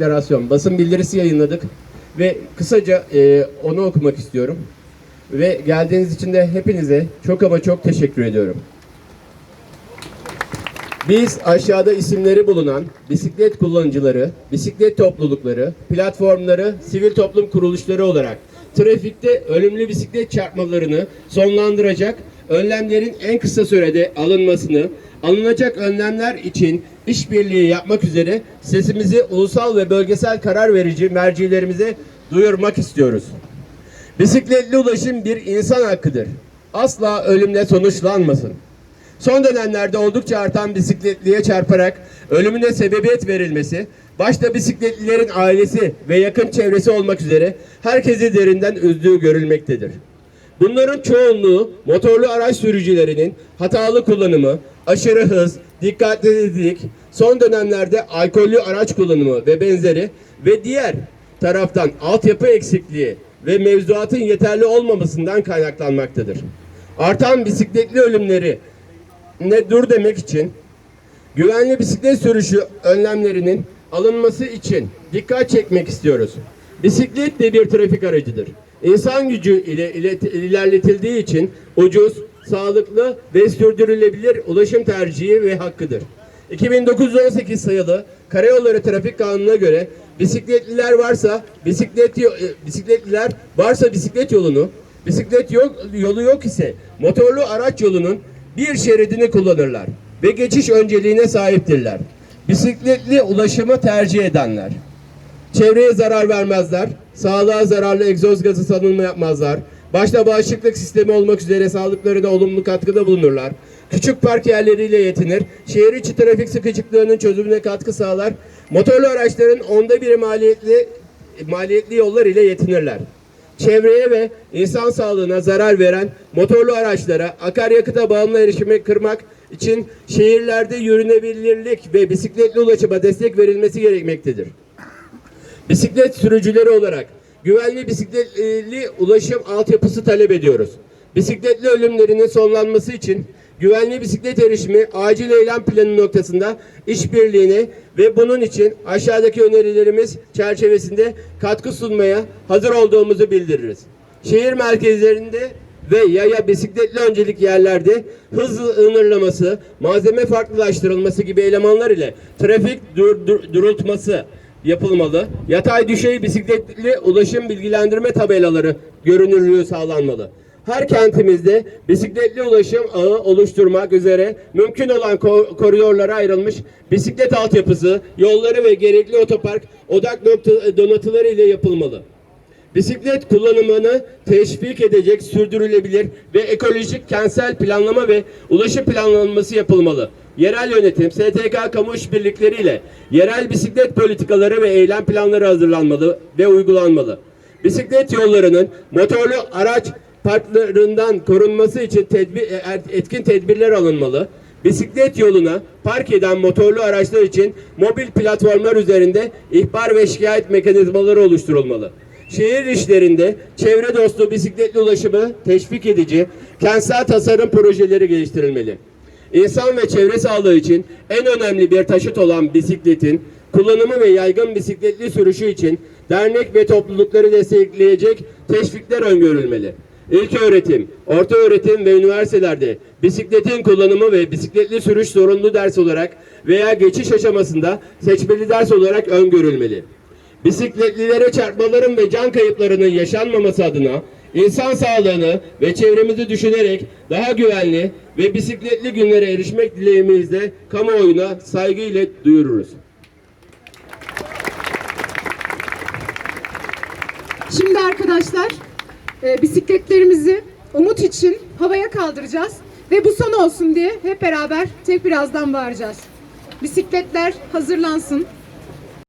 deklarasyon, basın bildirisi yayınladık ve kısaca e, onu okumak istiyorum. Ve geldiğiniz için de hepinize çok ama çok teşekkür ediyorum. Biz aşağıda isimleri bulunan bisiklet kullanıcıları, bisiklet toplulukları, platformları, sivil toplum kuruluşları olarak trafikte ölümlü bisiklet çarpmalarını sonlandıracak önlemlerin en kısa sürede alınmasını, alınacak önlemler için işbirliği yapmak üzere sesimizi ulusal ve bölgesel karar verici mercilerimize duyurmak istiyoruz. Bisikletli ulaşım bir insan hakkıdır. Asla ölümle sonuçlanmasın. Son dönemlerde oldukça artan bisikletliye çarparak ölümüne sebebiyet verilmesi, başta bisikletlilerin ailesi ve yakın çevresi olmak üzere herkesi derinden üzdüğü görülmektedir. Bunların çoğunluğu motorlu araç sürücülerinin hatalı kullanımı, aşırı hız, dikkatsizlik, son dönemlerde alkollü araç kullanımı ve benzeri ve diğer taraftan altyapı eksikliği ve mevzuatın yeterli olmamasından kaynaklanmaktadır. Artan bisikletli ölümleri ne dur demek için güvenli bisiklet sürüşü önlemlerinin alınması için dikkat çekmek istiyoruz. Bisiklet de bir trafik aracıdır. İnsan gücü ile ilerletildiği için ucuz, sağlıklı ve sürdürülebilir ulaşım tercihi ve hakkıdır. 2918 sayılı Karayolları Trafik Kanunu'na göre bisikletliler varsa bisiklet e, bisikletliler varsa bisiklet yolunu, bisiklet yok, yolu yok ise motorlu araç yolunun bir şeridini kullanırlar ve geçiş önceliğine sahiptirler. Bisikletli ulaşımı tercih edenler. Çevreye zarar vermezler, sağlığa zararlı egzoz gazı salınma yapmazlar, başta bağışıklık sistemi olmak üzere sağlıklarına olumlu katkıda bulunurlar, küçük park yerleriyle yetinir, şehir içi trafik sıkıcıklığının çözümüne katkı sağlar, motorlu araçların onda biri maliyetli, maliyetli yollar ile yetinirler. Çevreye ve insan sağlığına zarar veren motorlu araçlara akaryakıta bağımlı erişimi kırmak için şehirlerde yürünebilirlik ve bisikletli ulaşıma destek verilmesi gerekmektedir. Bisiklet sürücüleri olarak güvenli bisikletli ulaşım altyapısı talep ediyoruz. Bisikletli ölümlerinin sonlanması için güvenli bisiklet erişimi acil eylem planı noktasında işbirliğini ve bunun için aşağıdaki önerilerimiz çerçevesinde katkı sunmaya hazır olduğumuzu bildiririz. Şehir merkezlerinde ve yaya bisikletli öncelik yerlerde hız sınırlaması, malzeme farklılaştırılması gibi elemanlar ile trafik dur- dur- durultması yapılmalı. Yatay düşey bisikletli ulaşım bilgilendirme tabelaları görünürlüğü sağlanmalı. Her kentimizde bisikletli ulaşım ağı oluşturmak üzere mümkün olan ko- koridorlara ayrılmış bisiklet altyapısı, yolları ve gerekli otopark odak nokta donatıları ile yapılmalı. Bisiklet kullanımını teşvik edecek sürdürülebilir ve ekolojik kentsel planlama ve ulaşım planlanması yapılmalı. Yerel yönetim, STK kamu işbirlikleriyle yerel bisiklet politikaları ve eylem planları hazırlanmalı ve uygulanmalı. Bisiklet yollarının motorlu araç parklarından korunması için tedbir, e, etkin tedbirler alınmalı. Bisiklet yoluna park eden motorlu araçlar için mobil platformlar üzerinde ihbar ve şikayet mekanizmaları oluşturulmalı. Şehir işlerinde çevre dostu bisikletli ulaşımı teşvik edici kentsel tasarım projeleri geliştirilmeli. İnsan ve çevre sağlığı için en önemli bir taşıt olan bisikletin kullanımı ve yaygın bisikletli sürüşü için dernek ve toplulukları destekleyecek teşvikler öngörülmeli. İlk öğretim, orta öğretim ve üniversitelerde bisikletin kullanımı ve bisikletli sürüş zorunlu ders olarak veya geçiş aşamasında seçmeli ders olarak öngörülmeli. Bisikletlilere çarpmaların ve can kayıplarının yaşanmaması adına insan sağlığını ve çevremizi düşünerek daha güvenli ve bisikletli günlere erişmek dileğimizle kamuoyuna saygıyla duyururuz. Şimdi arkadaşlar e, bisikletlerimizi umut için havaya kaldıracağız ve bu son olsun diye hep beraber tek birazdan bağıracağız. Bisikletler hazırlansın.